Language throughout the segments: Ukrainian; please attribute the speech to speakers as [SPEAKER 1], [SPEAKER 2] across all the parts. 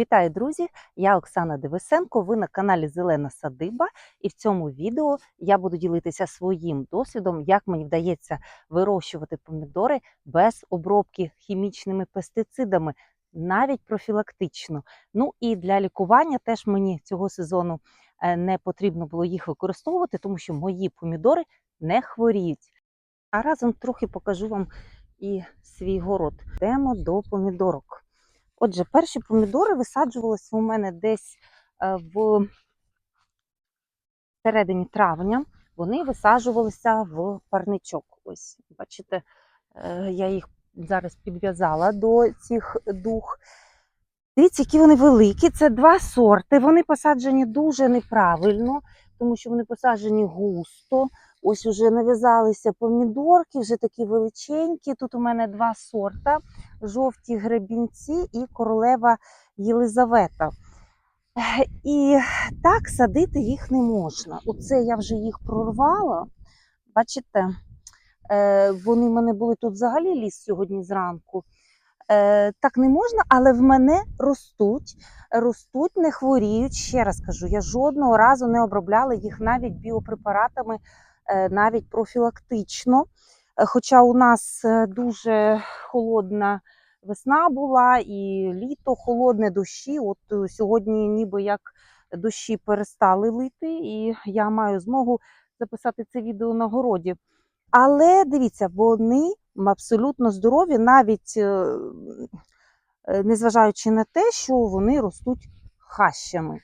[SPEAKER 1] Вітаю, друзі! Я Оксана Девисенко. Ви на каналі Зелена Садиба, і в цьому відео я буду ділитися своїм досвідом, як мені вдається вирощувати помідори без обробки хімічними пестицидами, навіть профілактично. Ну і для лікування теж мені цього сезону е, не потрібно було їх використовувати, тому що мої помідори не хворіють. А разом трохи покажу вам і свій город. Йдемо до помідорок. Отже, перші помідори висаджувалися у мене десь е, в середині травня. Вони висаджувалися в парничок. Ось, бачите, е, я їх зараз підв'язала до цих дух. Дивіться, які вони великі. Це два сорти. Вони посаджені дуже неправильно, тому що вони посаджені густо. Ось уже нав'язалися помідорки, вже такі величенькі. Тут у мене два сорта: жовті гребінці і королева Єлизавета. І так садити їх не можна. Оце я вже їх прорвала. Бачите, е, вони в мене були тут взагалі ліс сьогодні зранку. Е, Так не можна, але в мене ростуть, ростуть, не хворіють. Ще раз кажу, я жодного разу не обробляла їх навіть біопрепаратами, навіть профілактично. Е, Хоча у нас е, дуже холодна весна була і літо, холодне дощі. От е, сьогодні, ніби як дощі перестали лити, і я маю змогу записати це відео на городі. Але дивіться, вони абсолютно здорові, навіть е, е, незважаючи на те, що вони ростуть хащами.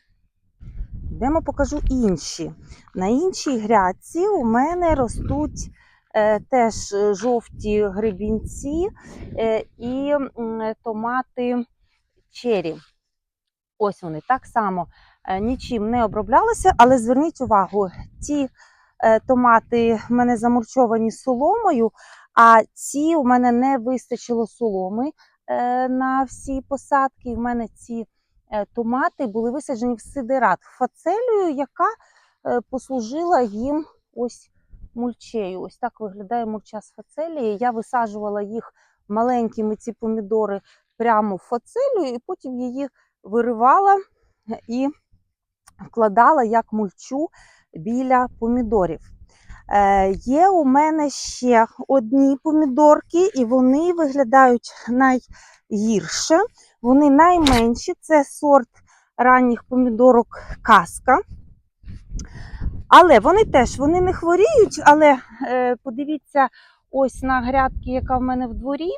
[SPEAKER 1] Йдемо покажу інші. На іншій грядці у мене ростуть е, теж е, жовті гребінці е, і м, томати чері. Ось вони так само е, нічим не оброблялися, але зверніть увагу, ті е, томати в мене замульчовані соломою, а ці у мене не вистачило соломи е, на всі посадки. В мене ці е, томати були висаджені в сидерат, в фацелію, яка е, послужила їм ось мульчею. Ось так виглядає мульча з фацелії. Я висаджувала їх маленькими ці помідори прямо в фацелію, і потім її виривала і вкладала як мульчу біля помідорів. Е, є у мене ще одні помідорки, і вони виглядають найгірше. Вони найменші. Це сорт ранніх помідорок каска. Але вони теж вони не хворіють. Але е, подивіться, ось на грядки, яка в мене в дворі.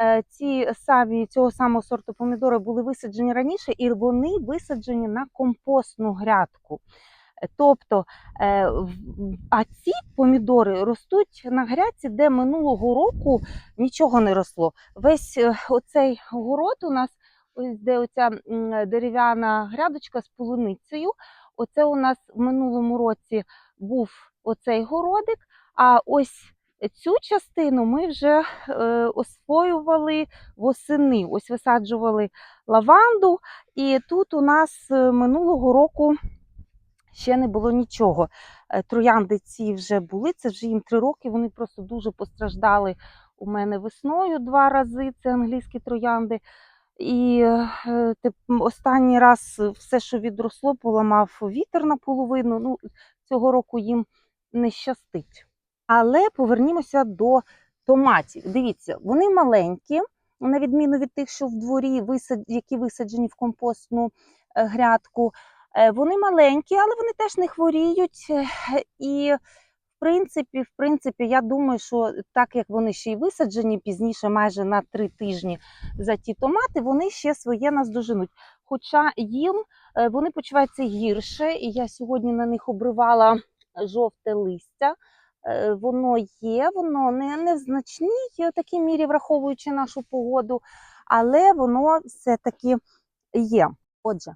[SPEAKER 1] Е, ці самі цього самого сорту помідори були висаджені раніше, і вони висаджені на компостну грядку. Тобто, е, а ці помідори ростуть на грядці, де минулого року нічого не росло. Весь е, оцей город у нас, ось де оця дерев'яна грядочка з полуницею. Оце у нас в минулому році був оцей городик. А ось цю частину ми вже е, освоювали восени. Ось висаджували лаванду, і тут у нас минулого року ще не було нічого. Е, Троянди ці вже були, це вже їм три роки. Вони просто дуже постраждали у мене весною два рази. Це англійські троянди. І е, тип- останній раз все, що відросло, поламав вітер наполовину. Ну, цього року їм не щастить. Але повернімося до томатів. Дивіться, вони маленькі, на відміну від тих, що в дворі, які висаджені в компостну е, грядку. Е, Вони маленькі, але вони теж не хворіють. Е, І в принципі, в принципі, я думаю, що так як вони ще й висаджені пізніше, майже на три тижні за ті томати, вони ще своє наздоженуть. Хоча їм е, вони почуваються гірше, і я сьогодні на них обривала жовте листя. Воно є, воно не, не в значній такій мірі, враховуючи нашу погоду, але воно все-таки є. Отже,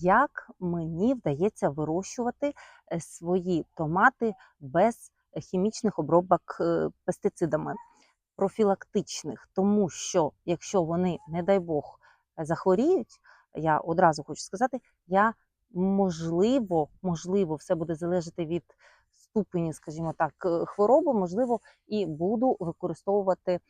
[SPEAKER 1] як мені вдається вирощувати е, свої томати без хімічних обробок е, пестицидами, профілактичних, тому що якщо вони, не дай Бог, захворіють, я одразу хочу сказати, я можливо, можливо, все буде залежати від ступені, скажімо так, е, хвороби, можливо, і буду використовувати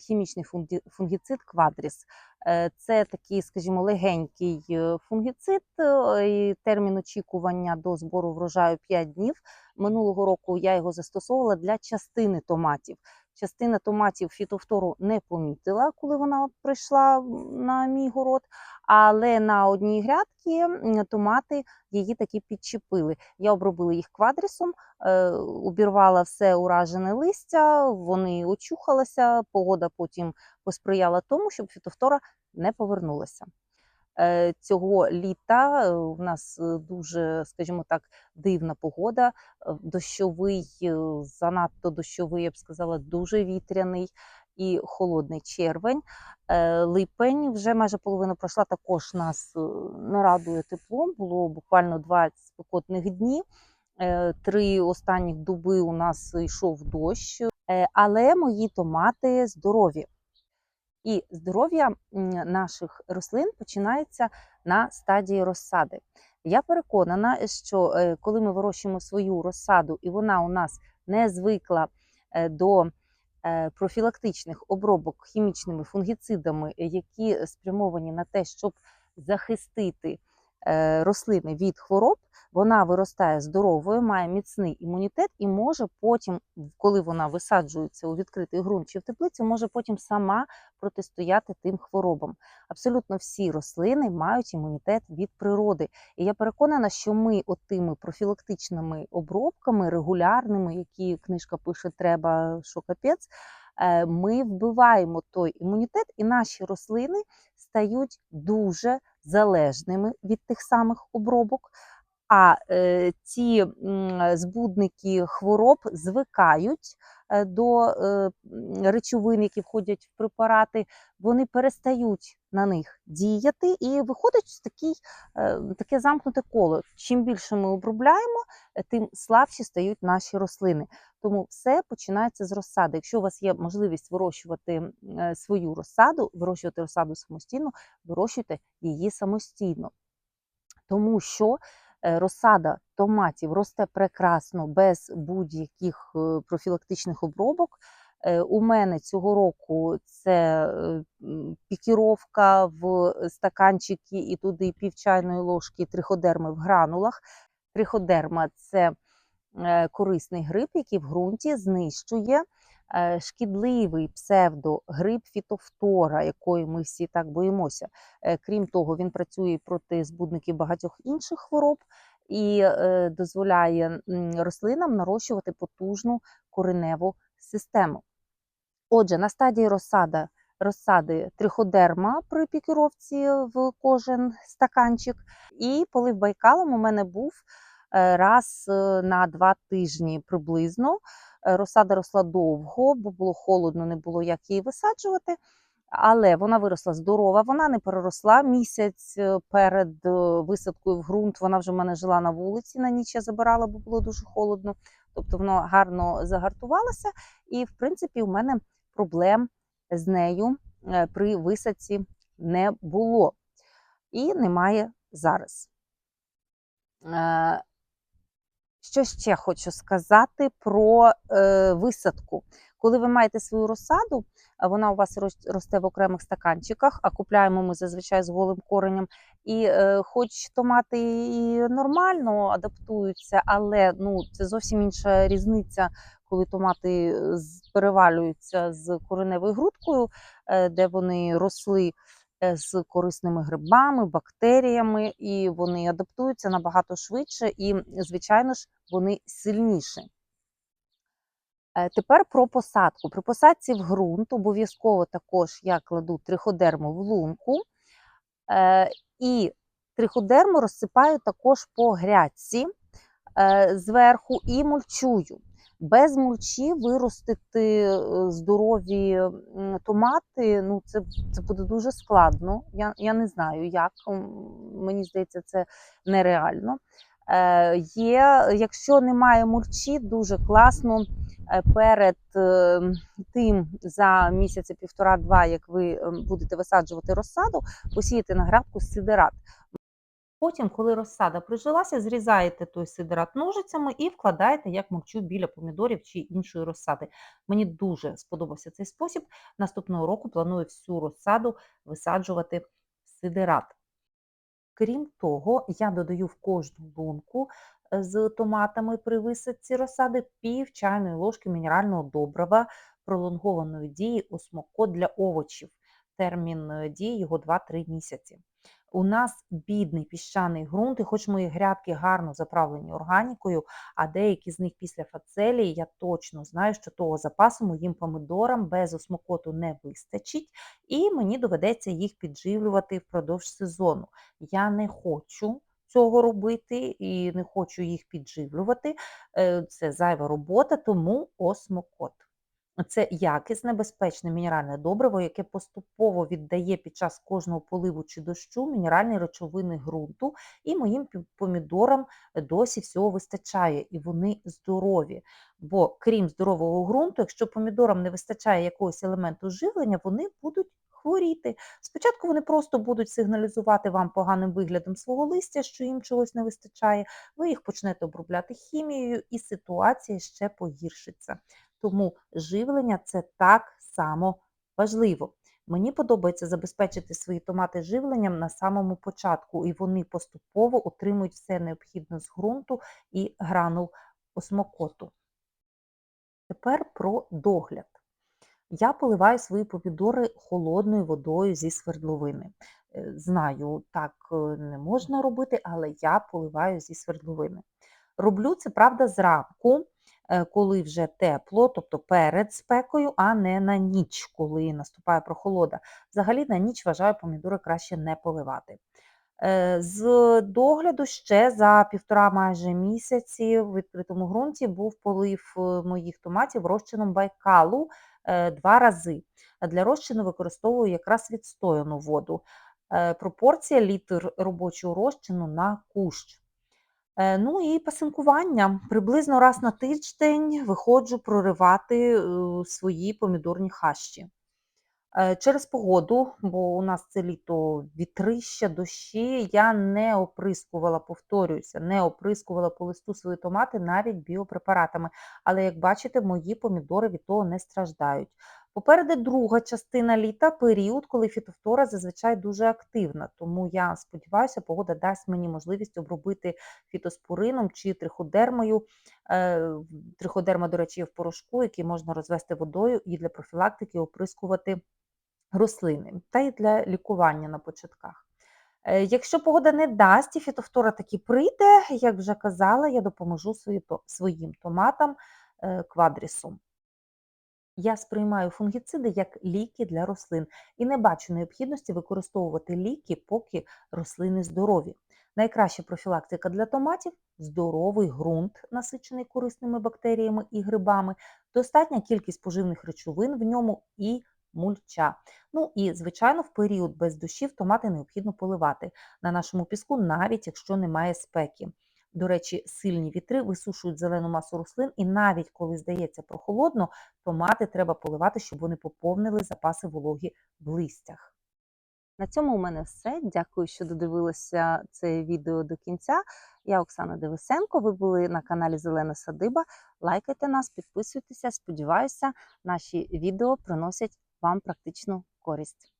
[SPEAKER 1] хімічний фунгіцид Квадріс. Е, Це такий, скажімо, легенький е, фунгіцид. е, Термін очікування до збору врожаю 5 днів. Минулого року я його застосовувала для частини томатів. Частина томатів фітофтору не помітила, коли вона прийшла на мій город. Але на одній грядці томати її таки підчепили. Я обробила їх квадрісом, е, обірвала все уражене листя, вони очухалися. Погода потім посприяла тому, щоб фітофтора не повернулася. Е, Цього літа е, у нас е, дуже, скажімо так, дивна погода. Дощовий, занадто дощовий, я б сказала, дуже вітряний і холодний червень. Липень вже майже половина пройшла. Також нас не радує теплом. Було буквально два спекотних дні. Три останніх доби у нас йшов дощ, але мої томати здорові. І здоров'я наших рослин починається на стадії розсади. Я переконана, що е, коли ми вирощуємо свою розсаду, і вона у нас не звикла е, до е, профілактичних обробок хімічними фунгіцидами, які спрямовані на те, щоб захистити рослини від хвороб, вона виростає здоровою, має міцний імунітет і може потім, коли вона висаджується у відкритий ґрунт чи в теплицю, може потім сама протистояти тим хворобам. Абсолютно всі рослини мають імунітет від природи. І я переконана, що ми отими профілактичними обробками, регулярними, які книжка пише, треба що капець, е, ми вбиваємо той імунітет, і наші рослини стають дуже залежними від тих самих обробок. А е, ці м, збудники хвороб звикають е, до е, речовин, які входять в препарати, вони перестають на них діяти, і виходить такий, е, таке замкнуте коло. Чим більше ми обробляємо, е, тим слабші стають наші рослини. Тому все починається з розсади. Якщо у вас є можливість вирощувати е, свою розсаду, вирощувати розсаду самостійно, вирощуйте її самостійно. Тому що е, розсада томатів росте прекрасно без будь-яких е, профілактичних обробок. Е, У мене цього року це е, пікіровка в стаканчики і туди пів чайної ложки триходерми в гранулах. Триходерма це е, корисний гриб, який в ґрунті знищує е, шкідливий псевдогриб фітофтора, якої ми всі так боїмося. Е, Крім того, він працює проти збудників багатьох інших хвороб і е, дозволяє рослинам нарощувати потужну кореневу систему. Отже, на стадії розсада, розсади триходерма при пікіровці в кожен стаканчик, і полив байкалом у мене був е, раз е, на два тижні приблизно. Е, Розсада росла довго, бо було холодно, не було як її висаджувати. Але вона виросла здорова, вона не переросла місяць е, перед е, висадкою в ґрунт. Вона вже в мене жила на вулиці на ніч я забирала, бо було дуже холодно. Тобто воно гарно загартувалося, і в принципі у мене проблем з нею при висадці не було і немає зараз. Що ще хочу сказати про е, висадку. Коли ви маєте свою розсаду, вона у вас рос- росте в окремих стаканчиках, а купляємо ми зазвичай з голим коренем. І е, хоч томати і нормально адаптуються, але ну, це зовсім інша різниця, коли томати е, перевалюються з кореневою грудкою, е, де вони росли з корисними грибами, бактеріями, і вони адаптуються набагато швидше, і, звичайно ж, вони сильніші. Е, Тепер про посадку. При посадці в ґрунт обов'язково також я кладу триходерму в лунку. Е, І триходерму розсипаю також по грядці е, зверху і мульчую. Без мульчі виростити е, здорові томати, ну це, це буде дуже складно. Я, я не знаю, як. Мені здається, це нереально. Е, є, якщо немає мульчі, дуже класно е, перед е, тим за місяця півтора-два, як ви будете висаджувати розсаду, посіяти на грядку сидерат. Потім, коли розсада прижилася, зрізаєте той сидерат ножицями і вкладаєте як мовчу біля помідорів чи іншої розсади. Мені дуже сподобався цей спосіб. Наступного року планую всю розсаду висаджувати в сидерат. Крім того, я додаю в кожну лунку е, з томатами при висадці розсади пів чайної ложки мінерального добрива пролонгованої дії осмокот для овочів. Термін е, дії його 2-3 місяці. У нас бідний піщаний ґрунт, і хоч мої грядки гарно заправлені органікою, а деякі з них після фацелії, я точно знаю, що того запасу моїм помидорам без осмокоту не вистачить, і мені доведеться їх підживлювати впродовж сезону. Я не хочу цього робити і не хочу їх підживлювати. Е, Це зайва робота, тому осмокот. Це якісне, безпечне мінеральне добриво, яке поступово віддає під час кожного поливу чи дощу мінеральні речовини ґрунту, і моїм помідорам досі всього вистачає, і вони здорові. Бо крім здорового ґрунту, якщо помідорам не вистачає якогось елементу живлення, вони будуть хворіти. Спочатку вони просто будуть сигналізувати вам поганим виглядом свого листя, що їм чогось не вистачає. Ви їх почнете обробляти хімією, і ситуація ще погіршиться. Тому живлення це так само важливо. Мені подобається забезпечити свої томати живленням на самому початку, і вони поступово отримують все необхідне з ґрунту і гранул осмокоту. Тепер про догляд. Я поливаю свої помідори холодною водою зі свердловини. Е, Знаю, так е, не можна робити, але я поливаю зі свердловини. Роблю це, правда, зранку, коли вже тепло, тобто перед спекою, а не на ніч, коли наступає прохолода. Взагалі на ніч вважаю помідори краще не поливати. Е, З догляду ще за півтора майже місяці в відкритому ґрунті був полив е, моїх томатів розчином байкалу е, два рази. Для розчину використовую якраз відстояну воду. Е, Пропорція літр робочого розчину на кущ. Е, Ну і пасинкування. Приблизно раз на тиждень виходжу проривати е, свої помідорні хащі. Е, Через погоду, бо у нас це літо вітрища, дощі, я не оприскувала, повторююся, не оприскувала по листу свої томати навіть біопрепаратами. Але, як бачите, мої помідори від того не страждають. Попереду друга частина літа, період, коли фітофтора зазвичай дуже активна. Тому я сподіваюся, погода дасть мені можливість обробити фітоспорином чи триходермою. Е, Триходерма, до речі, є в порошку, який можна розвести водою і для профілактики оприскувати рослини, та й для лікування на початках. Е, Якщо погода не дасть і фітофтора таки прийде, як вже казала, я допоможу своїм томатам е, квадрісом. Я сприймаю фунгіциди як ліки для рослин і не бачу необхідності використовувати ліки, поки рослини здорові. Найкраща профілактика для томатів здоровий ґрунт, насичений корисними бактеріями і грибами, достатня кількість поживних речовин в ньому і мульча. Ну і, звичайно, в період без дощів томати необхідно поливати на нашому піску, навіть якщо немає спеки. До речі, сильні вітри висушують зелену масу рослин, і навіть коли здається прохолодно, томати треба поливати, щоб вони поповнили запаси вологі в листях. На цьому у мене все. Дякую, що додивилися це відео до кінця. Я Оксана Девисенко. Ви були на каналі Зелена Садиба. Лайкайте нас, підписуйтеся. Сподіваюся, наші відео приносять вам практичну користь.